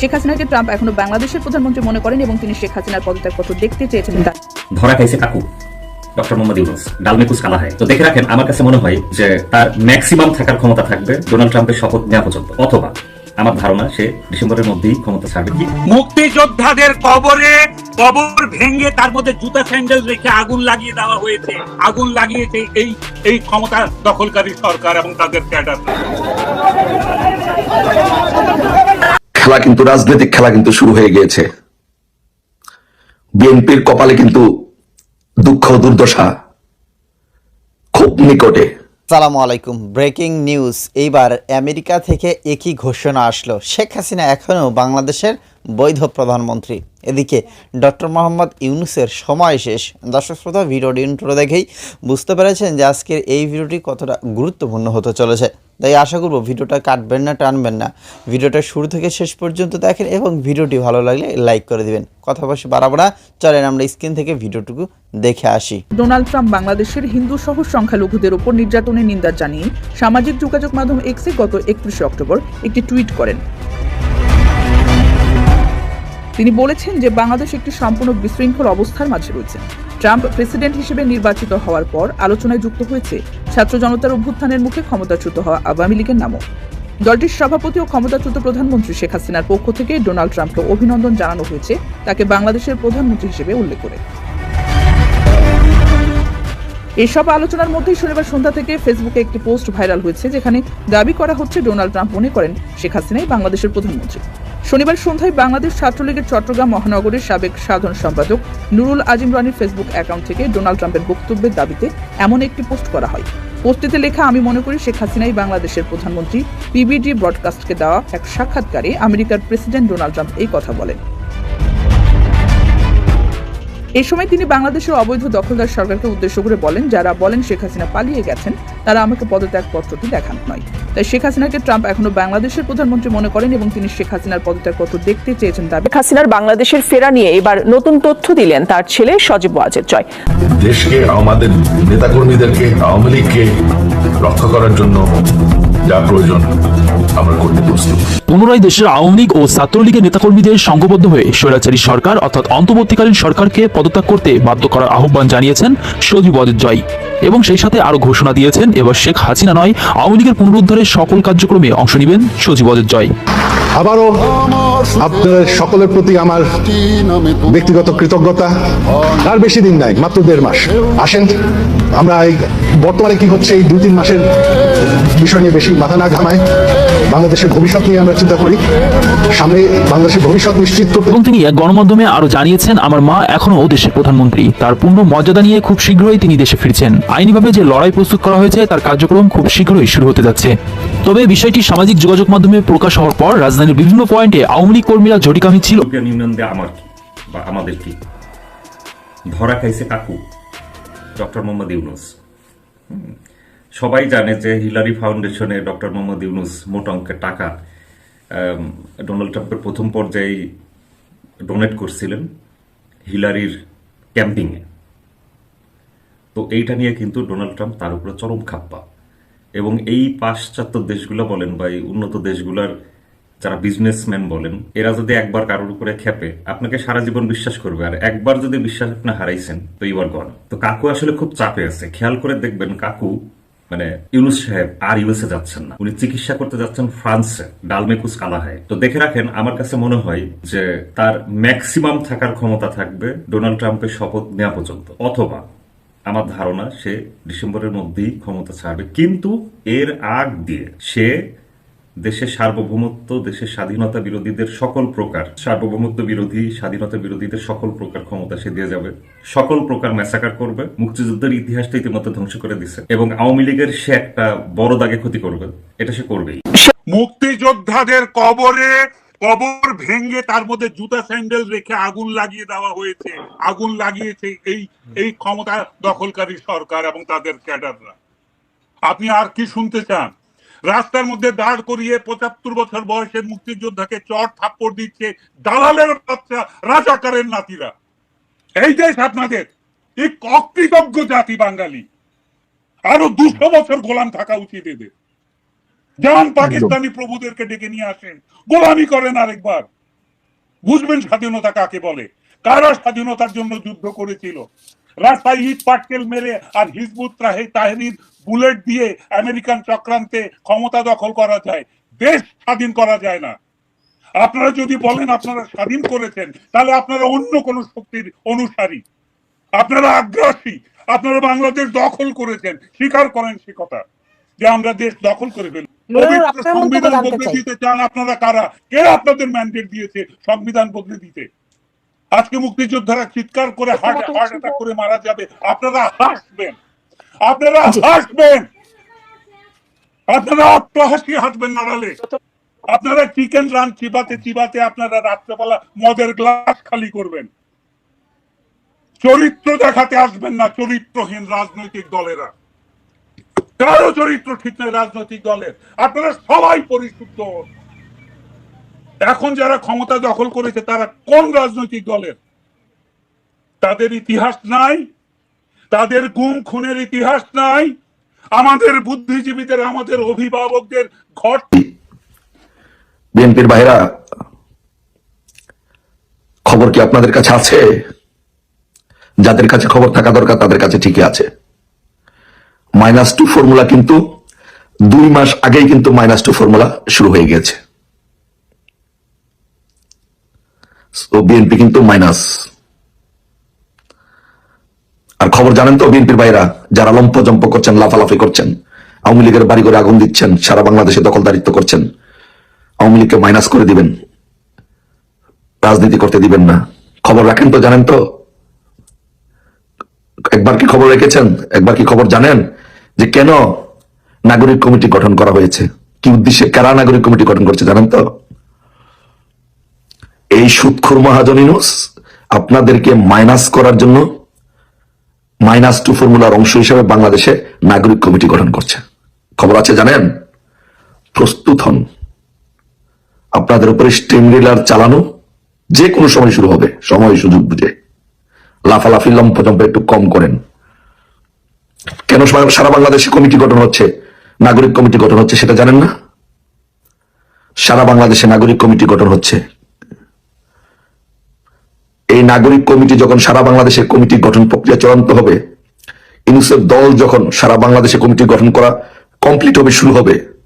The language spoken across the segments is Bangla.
শেখ হাসিনাকে ট্রাম্প এখনও বাংলাদেশের প্রধানমন্ত্রী মনে করেন এবং তিনি শেখ হাসিনার পদত্যাগ পত্র দেখতে চেয়েছেন তা ধরা খাইছে কাকু ডক্টর মোহাম্মদ ইউনুস ডালমেকুস কালা হয়। তো দেখে রাখেন আমার কাছে মনে হয় যে তার ম্যাক্সিমাম থাকার ক্ষমতা থাকবে ডোনাল্ড ট্রাম্পের শপথ নেওয়া পর্যন্ত। অথবা আমার ধারণা সে ডিসেম্বরের মধ্যেই ক্ষমতা ছাড়বে। কি মুক্তিযোদ্ধাদের কবরে কবর ভেঙে তার মধ্যে জুতা স্যান্ডেল রেখে আগুন লাগিয়ে দেওয়া হয়েছে। আগুন লাগিয়েছে এই এই ক্ষমতা দখলকারী সরকার এবং তাদের ক্যাডার। খেলা কিন্তু, রাজনৈতিক খেলা কিন্তু শুরু হয়ে গিয়েছে। বিএনপির কপালে কিন্তু দুঃখ দুর্দশা খুব নিকটে। সালামু আলাইকুম। ব্রেকিং নিউজ, এইবার আমেরিকা থেকে একই ঘোষণা আসলো। শেখ হাসিনা এখনও বাংলাদেশের বৈধ প্রধানমন্ত্রী। এদিকে ডক্টর মোহাম্মদ ইউনুসের সময় শেষ। দর্শক শ্রোতা, ভিডিওটি ইন্ট্রো দেখেই বুঝতে পেরেছেন যে আজকের এই ভিডিওটি কতটা গুরুত্বপূর্ণ হতে চলেছে। তাই আশা করব ভিডিওটা কাটবেন না, টানবেন না। ভিডিওটা শুরু থেকে শেষ পর্যন্ত দেখেন এবং ভিডিওটি ভালো লাগলে লাইক করে দিবেন। কথা বসে বাড়াবো না। চলেন আমরা স্ক্রিন থেকে ভিডিওটুকু দেখে আসি। ডোনাল্ড ট্রাম্প বাংলাদেশের হিন্দু সহ সংখ্যালঘুদের উপর নির্যাতনের নিন্দা জানিয়ে সামাজিক যোগাযোগ মাধ্যম এক্সে গত একত্রিশে অক্টোবর একটি টুইট করেন। তিনি বলেছেন যে বাংলাদেশ একটি সম্পূর্ণ বিশৃঙ্খল অবস্থার মাঝে রয়েছে। ট্রাম্প প্রেসিডেন্ট হিসেবে নির্বাচিত হওয়ার পর আলোচনায় যুক্ত হয়েছে ছাত্র জনতার অভ্যুত্থানের মুখে ক্ষমতাচ্যুত হওয়া আওয়ামী লীগের নামও। দলটির সভাপতি ও ক্ষমতাচ্যুত প্রধানমন্ত্রী শেখ হাসিনার পক্ষ থেকে ডোনাল্ড ট্রাম্পকে অভিনন্দন জানানো হয়েছে, তাকে বাংলাদেশের প্রধানমন্ত্রী হিসেবে উল্লেখ করে। এসব আলোচনার মধ্যেই শনিবার সন্ধ্যা থেকে ফেসবুকে একটি পোস্ট ভাইরাল হয়েছে, যেখানে দাবি করা হচ্ছে ডোনাল্ড ট্রাম্প মনে করেন শেখ হাসিনাই বাংলাদেশের প্রধানমন্ত্রী। শনিবার সন্ধ্যায় বাংলাদেশ ছাত্রলীগের চট্টগ্রাম মহানগরীর সাবেক সাধারণ সম্পাদক নুরুল আজিম রানির ফেসবুক অ্যাকাউন্ট থেকে ডোনাল্ড ট্রাম্পের বক্তব্যের দাবিতে এমন একটি পোস্ট করা হয়। পোস্টটিতে লেখা, আমি মনে করি শেখ হাসিনাই বাংলাদেশের প্রধানমন্ত্রী। পিবিডি ব্রডকাস্টকে দেওয়া এক সাক্ষাৎকারে আমেরিকার প্রেসিডেন্ট ডোনাল্ড ট্রাম্প এই কথা বলেন। এই সময় তিনি বাংলাদেশের অবৈধ দখলদার সরকারকে উদ্দেশ্য করে বলেন যারা বলেন শেখ হাসিনা পালিয়ে গেছেন তারা আমাকে পদত্যাগ পত্রটি দেখান নয়। তাই শেখ হাসিনাকে ট্রাম্প এখনও বাংলাদেশের প্রধানমন্ত্রী মনে করেন এবং তিনি শেখ হাসিনার পদত্যাগ পত্র দেখতে চেয়েছেন দাবি শেখ হাসিনার বাংলাদেশের ফেরা নিয়ে এবার নতুন তথ্য দিলেন তার ছেলে সজীব ওয়াজেদ জয়। দেশকে আমাদের নেতাকর্মীদেরকে আওয়ামী লীগকে রক্ষা করার জন্য যা প্রয়োজন, আমরা করতে প্রস্তুত। পুনরায় দেশের আওয়ামী লীগ ও ছাত্রলীগের নেতাকর্মীদের সংঘবদ্ধ হয়ে স্বৈরাচারী সরকার, অর্থাৎ অন্তর্বর্তীকালীন সরকারকে পদত্যাগ করতে বাধ্য করার আহ্বান জানিয়েছেন সজীব জয় এবং সেই সাথে আরও ঘোষণা দিয়েছেন এবার শেখ হাসিনা নয় আওয়ামী লীগের পুনরুদ্ধারের সকল কার্যক্রমে অংশ নেবেন সজীব জয়। আবারও আপনাদের সকলের প্রতি আমার ব্যক্তিগত কৃতজ্ঞতা। আর বেশি দিন নাই মাত্র দেড় মাস। আসেন আমরা এই বর্তমানে কি হচ্ছে এই দুই তিন মাসের বিষয় নিয়ে বেশি মাথা না ঘামায়। বাংলাদেশের ভবিষ্যৎ নিয়ে আমরা চিন্তা করি। সামনে বাংলাদেশের ভবিষ্যৎ নিশ্চিত করতে এবং তিনি এক গণমাধ্যমে আরও জানিয়েছেন আমার মা এখনও দেশের প্রধানমন্ত্রী। তার পূর্ণ মর্যাদা নিয়ে খুব শীঘ্রই তিনি দেশে ফিরছেন। আইনিভাবে যে লড়াই প্রস্তুত করা হয়েছে, তার কার্যক্রম খুব শীঘ্রই শুরু হতে যাচ্ছে। তবে বিষয়টি সামাজিক যোগাযোগ মাধ্যমে প্রকাশ হওয়ার পর, রাজধানীর বিভিন্ন পয়েন্টে আওয়ামী লীগ কর্মীরা জটিকামি ছিল। আমার বা আমাদের কি? ধরা খাইছে কাকু? ডক্টর মোহাম্মদ ইউনুস। সবাই জানে যে হিলারি ফাউন্ডেশনে ডক্টর মোহাম্মদ ইউনুস মোট অঙ্কের টাকা ডোনাল্ড ট্রাম্পের প্রথম পর্যায়ে ডোনেট করছিলেন হিলারির ক্যাম্পিংয়ে। তো এইটা নিয়ে কিন্তু ডোনাল্ড ট্রাম্প তার উপরে চরম খাপ্পা। এবং এই পাশ্চাত্য দেশগুলো বলেন বা এই উন্নত দেশগুলোর যারা বিজনেসম্যান বলেন, এরা যদি একবার কারোর উপরে খেপে, আপনাকে সারা জীবন বিশ্বাস করবে। আর একবার যদি বিশ্বাস আপনি হারাইছেন, তো ইউর গন তো কাকু আসলে খুব চাপে আছে। খেয়াল করে দেখবেন কাকু মানে ইউনুস সাহেব আর ইউএসএ যাচ্ছেন না। উনি চিকিৎসা করতে যাচ্ছেন ফ্রান্সে, ডালমেকুস কালাহায়। তো দেখে রাখেন, আমার কাছে মনে হয় যে তার ম্যাক্সিমাম থাকার ক্ষমতা থাকবে ডোনাল্ড ট্রাম্পের শপথ নেওয়া পর্যন্ত। অথবা আমার ধারণা সে ডিসেম্বরের মধ্যেই ক্ষমতা ছাড়বে। কিন্তু এর আগ দিয়ে সে দেশের সার্বভৌমত্ব, দেশের স্বাধীনতা বিরোধীদের সকল প্রকার, সার্বভৌমত্ব বিরোধী, স্বাধীনতা বিরোধীদের সকল প্রকার ক্ষমতা সে দিয়ে যাবে। সকল প্রকার ম্যাসাকার করবে, মুক্তিযুদ্ধের ইতিহাসটা ইতিমধ্যে ধ্বংস করে দিছে এবং আওয়ামী লীগের সে একটা বড় দাগে ক্ষতি করবে। এটা সে করবেই। মুক্তিযোদ্ধাদের কবরে কবর ভেঙে তার মধ্যে জুতা স্যান্ডেল রেখে আগুন লাগিয়ে দেওয়া হয়েছে। আগুন লাগিয়েছে এই এই ক্ষমতা দখলকারী সরকার এবং তাদের ক্যাডাররা। আপনি আর কি শুনতে চান? রাস্তার মধ্যে দাঁড় করিয়ে পঁচাত্তর বছর বয়সের মুক্তিযোদ্ধাকে চট থাপ্পড় দিচ্ছে দালালের বাচ্চা, রাজাকারের নাতিরা। এই দেশ আপনাদের, এই অকৃতজ্ঞ জাতি বাঙালি। আরও দুশো বছর গোলাম থাকা উচিত এদের। যান পাকিস্তানি প্রভুদেরকে ডেকে নিয়ে আসেন গোলামি করেন আরেকবার। বুঝবেন স্বাধীনতা কাকে বলে? কারা স্বাধীনতার জন্য যুদ্ধ করেছিল? রাস্তায় ইট পাটকেল মেরে আর হিজবুত তাহরির বুলেট দিয়ে আমেরিকান চক্রান্তে ক্ষমতা দখল করা যায়। দেশ স্বাধীন করা যায় না। আপনারা যদি বলেন আপনারা স্বাধীন করেছেন তাহলে আপনারা অন্য কোন শক্তির অনুসারী। আপনারা আগ্রাসী। আপনারা বাংলাদেশ দখল করেছেন। স্বীকার করেন সে কথা যে আমরা দেশ দখল করে ফেলি সংবিধান বদলে দিতে চান আপনারা কারা? কে আপনাদের ম্যান্ডেট দিয়েছে সংবিধান বদলে দিতে আজকে মুক্তিযোদ্ধারা চিৎকার করে হার্ট হার্ট অ্যাটাক করে মারা যাবে। আপনারা হাসবেন। আপনারা হাসবেন। আপনারা হাসবেন নাড়ালে আপনারা চিকেন রান চিবাতে চিবাতে আপনারা রাত্রেবেলা মদের গ্লাস খালি করবেন। চরিত্র দেখাতে আসবেন না চরিত্রহীন রাজনৈতিক দলেরা। কারও চরিত্র ঠিক নয় রাজনৈতিক দলের। আপনারা সবাই পরিশুদ্ধ। এখন যারা ক্ষমতা দখল করেছে, তারা কোন রাজনৈতিক দলের? তাদের ইতিহাস নাই, তাদের গুম, খুনের ইতিহাস নাই, আমাদের বুদ্ধিজীবীদের, আমাদের অভিভাবকদের ঘর বিএনপির ভাইরা, খবর কি আপনাদের কাছে আছে? যাদের কাছে খবর থাকা দরকার, তাদের কাছে ঠিকই আছে। মাইনাস টু ফর্মুলা কিন্তু দুই মাস আগেই কিন্তু মাইনাস টু ফর্মুলা শুরু হয়ে গেছে বিএনপি কিন্তু মাইনাস। আর খবর জানেন তো বিএনপির ভাইরা যারা লম্প জম্প করছেন, লাফালাফি করছেন, আওয়ামী লীগের বাড়ি করে আগুন দিচ্ছেন, সারা বাংলাদেশে দখলদারিত্ব করছেন, আওয়ামী লীগকে মাইনাস করে দিবেন, রাজনীতি করতে দিবেন না। খবর রাখেন তো, জানেন তো? একবার কি খবর রেখেছেন? একবার কি খবর জানেন? যে কেন নাগরিক কমিটি গঠন করা হয়েছে? কি উদ্দেশ্যে কারা নাগরিক কমিটি গঠন করছে জানেন তো? এই সুৎখুর মহাজনিনুস আপনাদেরকে মাইনাস করার জন্য মাইনাস টু ফর্মুলার অংশ হিসেবে বাংলাদেশে নাগরিক কমিটি গঠন করছে। খবর আছে জানেন? প্রস্তুত হন। আপনাদের উপরে স্টিম রিলার চালানো যে কোনো সময় শুরু হবে। সময় সুযোগ বুঝে। লাফালাফি লম্পজম্প একটু কম করেন। কেন সারা- বাংলাদেশে কমিটি গঠন হচ্ছে? নাগরিক কমিটি গঠন হচ্ছে, সেটা জানেন না? সারা বাংলাদেশে নাগরিক কমিটি গঠন হচ্ছে। এই নাগরিক কমিটি যখন সারা বাংলাদেশে কমিটি গঠন প্রক্রিয়া চূড়ান্ত হবে, ইউনুসেফ দল যখন সারা বাংলাদেশে কমিটি গঠন করা কমপ্লিট হবে, শুরু হবে,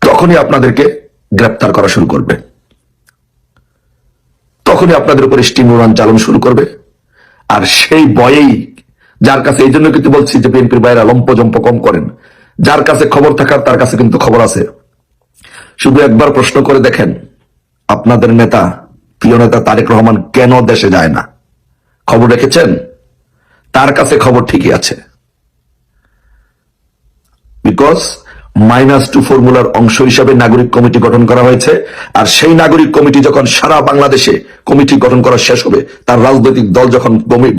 তখনই আপনাদেরকে গ্রেপ্তার করা শুরু করবে। তখনই আপনাদের উপরে স্টিমুলান চালন শুরু করবে। আর সেই বয়েই যার কাছে এই জন্য কিন্তু বলছি যে বিএনপির বাইরে লম্প জম্প কম করেন। যার কাছে খবর থাকার, তার কাছে কিন্তু খবর আছে। শুধু একবার প্রশ্ন করে দেখেন, আপনাদের নেতা, প্রিয় নেতা তারেক রহমান কেন দেশে যায় না? খবর রেখেছেন? তার কাছে খবর ঠিকই আছে। বিকজ মাইনাস টু ফর্মুলার অংশ হিসাবে নাগরিক কমিটি গঠন করা হয়েছে, আর সেই নাগরিক কমিটি যখন সারা বাংলাদেশে কমিটি গঠন করা শেষ হবে, তার রাজনৈতিক দল যখন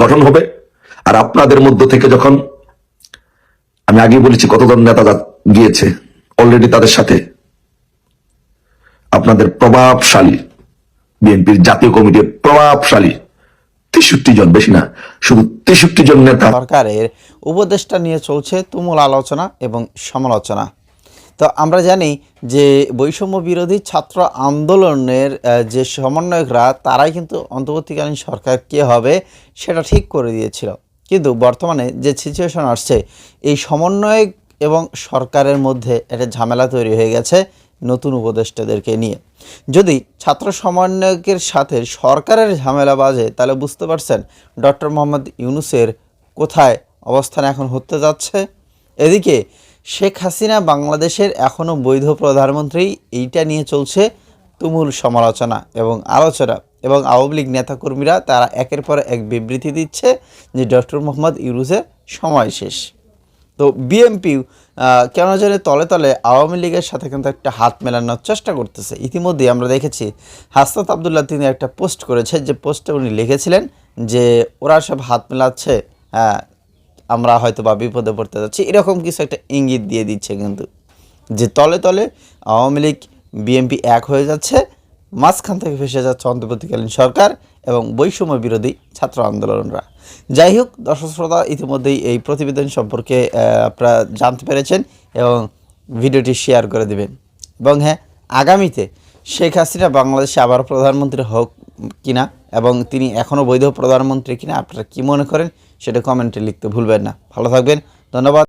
গঠন হবে আর আপনাদের মধ্য থেকে যখন আমি আগে বলেছি কতজন নেতা গিয়েছে অলরেডি তাদের সাথে আপনাদের প্রভাবশালী বিএনপির জাতীয় কমিটির প্রভাবশালী তেষট্টি জন, বেশি না, শুধু তেষট্টি জন নেতা সরকারের উপদেষ্টা নিয়ে চলছে তুমুল আলোচনা এবং সমালোচনা। তো আমরা জানি যে বৈষম্য বিরোধী ছাত্র আন্দোলনের যে সমন্বয়করা, তারাই কিন্তু অন্তর্বর্তীকালীন সরকার কে হবে সেটা ঠিক করে দিয়েছিল। কিন্তু বর্তমানে যে সিচুয়েশন আসছে, এই সমন্বয়ক এবং সরকারের মধ্যে একটা ঝামেলা তৈরি হয়ে গেছে নতুন উপদেষ্টাদেরকে নিয়ে। যদি ছাত্র সমন্বয়কের সাথে সরকারের ঝামেলা বাজে, তাহলে বুঝতে পারছেন ডক্টর মোহাম্মদ ইউনুসের কোথায় অবস্থান এখন হতে যাচ্ছে। এদিকে শেখ হাসিনা বাংলাদেশের এখনও বৈধ প্রধানমন্ত্রী, এইটা নিয়ে চলছে তুমুল সমালোচনা এবং আলোচনা। এবং আওয়ামী লীগ নেতাকর্মীরা তারা একের পর এক বিবৃতি দিচ্ছে যে ডক্টর মোহাম্মদ ইউনুসের সময় শেষ। তো বিএমপি কেন জানে তলে তলে আওয়ামী লীগের সাথে কিন্তু একটা হাত মেলানোর চেষ্টা করতেছে। ইতিমধ্যে আমরা দেখেছি হাসনাত আবদুল্লাহ তিনি একটা পোস্ট করেছে, যে পোস্টে উনি লিখেছিলেন যে ওরা সব হাত মেলাচ্ছে হ্যাঁ আমরা হয়তো বা বিপদে পড়তে যাচ্ছি। এরকম কিছু একটা ইঙ্গিত দিয়ে দিচ্ছে কিন্তু। যে তলে তলে আওয়ামী লীগ বিএনপি এক হয়ে যাচ্ছে মাঝখান থেকে ফেসে যাচ্ছে অন্তর্বর্তীকালীন সরকার এবং বৈষম্য বিরোধী ছাত্র আন্দোলনরা। যাই হোক, দর্শক শ্রোতা, ইতিমধ্যেই এই প্রতিবেদন সম্পর্কে আপনারা জানতে পেরেছেন এবং ভিডিওটি শেয়ার করে দিবেন। এবং হ্যাঁ আগামীতে শেখ হাসিনা বাংলাদেশে আবার প্রধানমন্ত্রী হোক কিনা এবং তিনি এখনও বৈধ প্রধানমন্ত্রী কিনা, আপনারা কি মনে করেন, সেটা কমেন্টে লিখতে ভুলবেন না। ভালো থাকবেন, ধন্যবাদ।